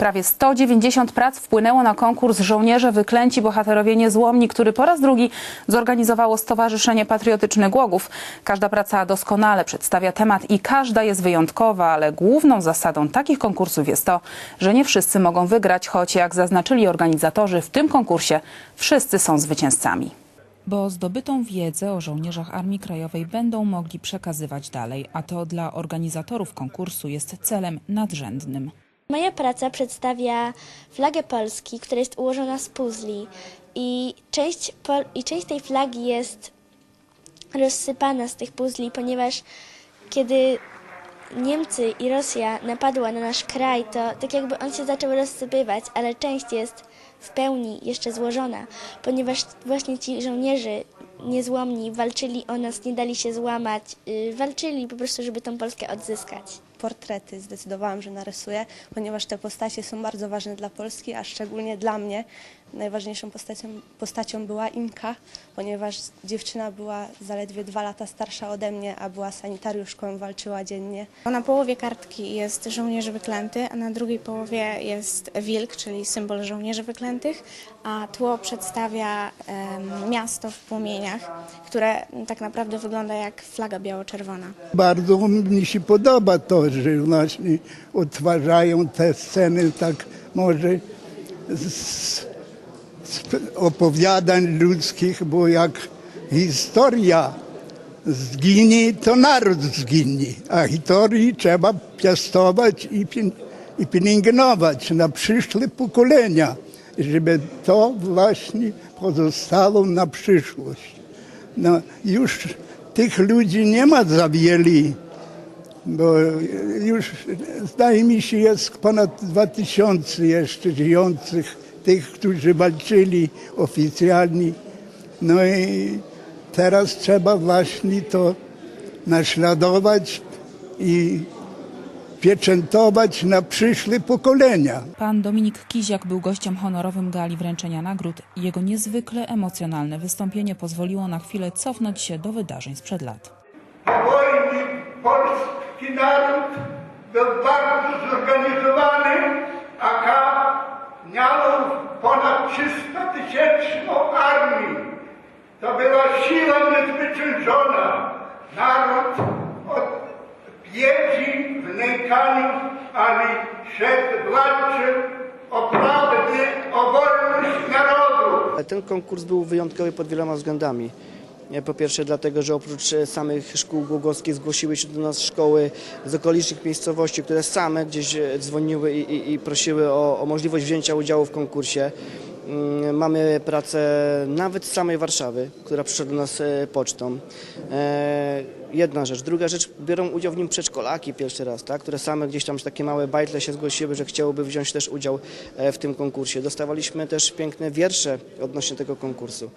Prawie 190 prac wpłynęło na konkurs Żołnierze Wyklęci Bohaterowie Niezłomni, który po raz drugi zorganizowało Stowarzyszenie Patriotyczny Głogów. Każda praca doskonale przedstawia temat i każda jest wyjątkowa, ale główną zasadą takich konkursów jest to, że nie wszyscy mogą wygrać, choć jak zaznaczyli organizatorzy, w tym konkursie wszyscy są zwycięzcami. Bo zdobytą wiedzę o żołnierzach Armii Krajowej będą mogli przekazywać dalej, a to dla organizatorów konkursu jest celem nadrzędnym. Moja praca przedstawia flagę Polski, która jest ułożona z puzli i część, i część tej flagi jest rozsypana z tych puzli, ponieważ kiedy Niemcy i Rosja napadła na nasz kraj, to tak jakby on się zaczął rozsypywać, ale część jest w pełni jeszcze złożona, ponieważ właśnie ci żołnierze niezłomni walczyli o nas, nie dali się złamać, yy, walczyli po prostu, żeby tą Polskę odzyskać. Portrety zdecydowałam, że narysuję, ponieważ te postacie są bardzo ważne dla Polski, a szczególnie dla mnie. Najważniejszą postacią, postacią była Imka, ponieważ dziewczyna była zaledwie dwa lata starsza ode mnie, a była sanitariuszką, walczyła dziennie. Na połowie kartki jest żołnierz wyklęty, a na drugiej połowie jest wilk, czyli symbol żołnierzy wyklętych, a tło przedstawia miasto w płomieniach, które tak naprawdę wygląda jak flaga biało-czerwona. Bardzo mi się podoba to, że właśnie odtwarzają te sceny tak może z opowiadań ludzkich, bo jak historia zginie, to naród zginie, a historii trzeba piastować i, i pielęgnować na przyszłe pokolenia, żeby to właśnie pozostało na przyszłość. No, już tych ludzi nie ma za wiele, bo już zdaje mi się jest ponad dwa tysiące jeszcze żyjących, tych, którzy walczyli oficjalnie. No i teraz trzeba właśnie to naśladować i pieczętować na przyszłe pokolenia. Pan Dominik Kiziak był gościem honorowym gali wręczenia nagród. Jego niezwykle emocjonalne wystąpienie pozwoliło na chwilę cofnąć się do wydarzeń sprzed lat. Po wojnie polski naród był bardzo zorganizowany, a miało ponad 300 tysięczną armię. To była siła niezwyciężona. Naród od biedzi, w nękaniu, ale szedł, walczył o prawdę, o wolność narodu. Ten konkurs był wyjątkowy pod wieloma względami. E, Po pierwsze dlatego, że oprócz e, samych szkół głogowskich zgłosiły się do nas szkoły z okolicznych miejscowości, które same gdzieś e, dzwoniły i, i, i prosiły o, o możliwość wzięcia udziału w konkursie. Mm, Mamy pracę nawet z samej Warszawy, która przyszła do nas e, pocztą. E, Jedna rzecz. Druga rzecz, biorą udział w nim przedszkolaki pierwszy raz, tak? które same gdzieś tam takie małe bajtle się zgłosiły, że chciałyby wziąć też udział e, w tym konkursie. Dostawaliśmy też piękne wiersze odnośnie tego konkursu.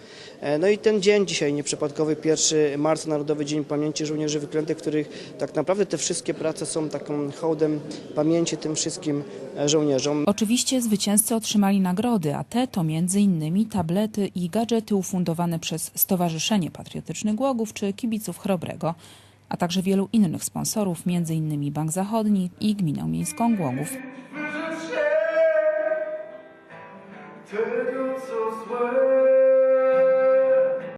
No i ten dzień dzisiaj, nieprzypadkowy 1 marca, Narodowy Dzień Pamięci Żołnierzy Wyklętych, których tak naprawdę te wszystkie prace są taką hołdem pamięci tym wszystkim żołnierzom. Oczywiście zwycięzcy otrzymali nagrody, a te to m.in. tablety i gadżety ufundowane przez Stowarzyszenie Patriotycznych Głogów czy Kibiców Chrobrego, a także wielu innych sponsorów, m.in. Bank Zachodni i Gminę Miejską Głogów. Tego, co złe.